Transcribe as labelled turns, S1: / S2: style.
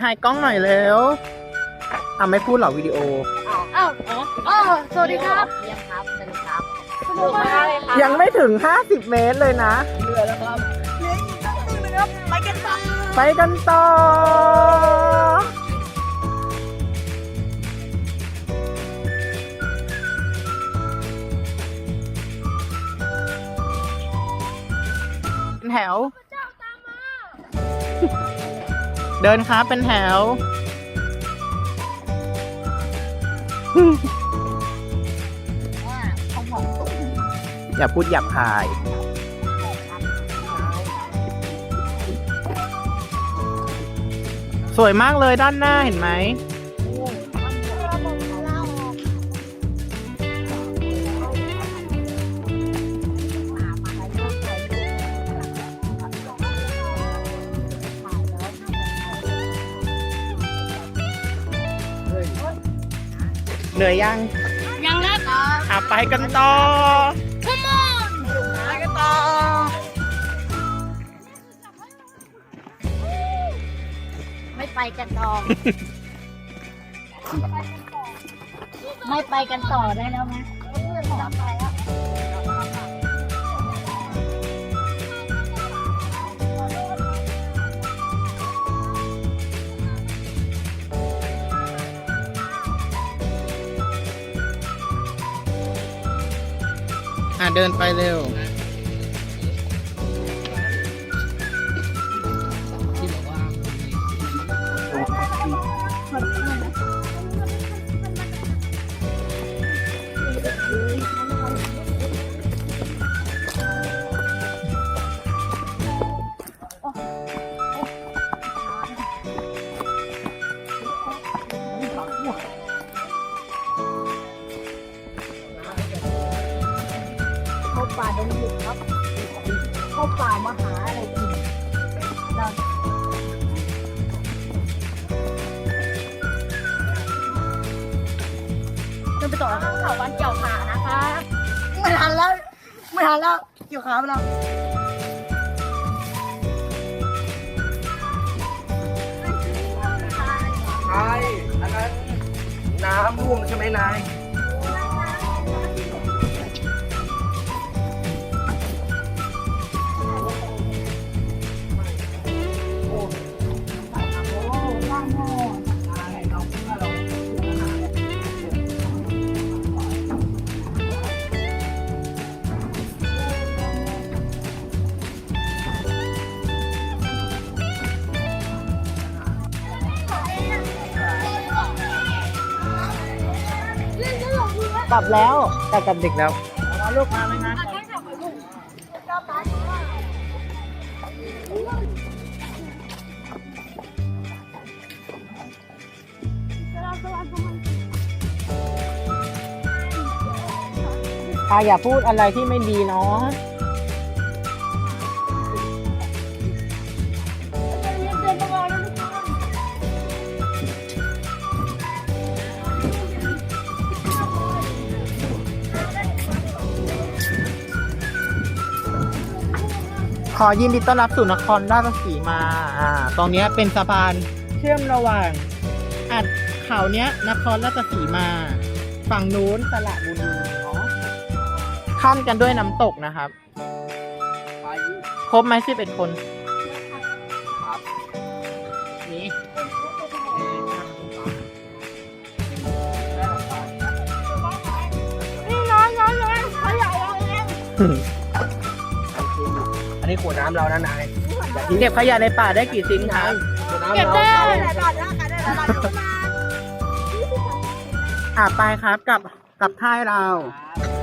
S1: ถ่ายกล้องหน่อยเร็วอะไม่พูดเหรอวิดีโอ
S2: อ้าวอ๋ออ๋อสวัสดีครับ
S3: เยี่ยมครับสนุกครับ
S2: สนุกมากเลยครับ
S1: ยังไม่ถึง 50 เมตรเลยนะ
S2: เหลือแล้วครับเหลืออีกตั้งครึ่งนึงครับไปกันต่อ
S1: ไปกันต่อเป็นแถว เดินครับเป็นแถว
S3: ว่าเขาบอกตุ้ม
S1: อย่าพูดหยาบคาย สวยมากเลยด้านหน้าเห็นไหม เหนื่อยยัง
S2: ยังครับ
S1: อะไปกันต่อ
S2: Come on
S1: ไปกันต่อ
S3: ไม่ไปกันต่อ ไม่ไปกันต่อได้แล้วไหมต่อไปแล้ว
S1: อะเดินไปเร็ว
S3: ป่าดงดิบครับ เข้าป่ามาหาอะไรกินเรา
S2: เดินไปต่อข้างเขาวันเกี่ยวขานะคะ
S3: ไม่ทันแล้วไม่ทันแล้วเกี่ยวขาไปแล้ว
S1: ใช่อันนั้นน้ำร่วงใช่ไหมนาย กลับแล้วกลับกับเด็กแล้วลูกมาไหมนะอาอย่าพูดอะไรที่ไม่ดีเนาะ ขอยินดีต้อนรับสู่นครราชสีมา อ่า ตรงนี้เป็นสะพานเชื่อมระหว่างอัดเขาเนี้ยนครราชสีมา ฝั่งนู้นสระบุรีเนาะขั้นกันด้วยน้ำตกนะครับ ครบไหมสิบเอ็ดคนนี่
S2: นี่น้อยน้อยน้อยขาใหญ่เราเอง
S4: อันนี้ขวดน้ำเรานะนาย
S1: เก็บขยะในป่าได้กี่ชิ้นครับ
S4: ขวดน้ำ
S2: เก็บ
S4: เรา
S2: ได้
S4: เรา
S2: หลายบาทนะกันได้หลายบาทอยู่มา
S1: อ่าไปครับกับกับค่ายเรา
S4: ค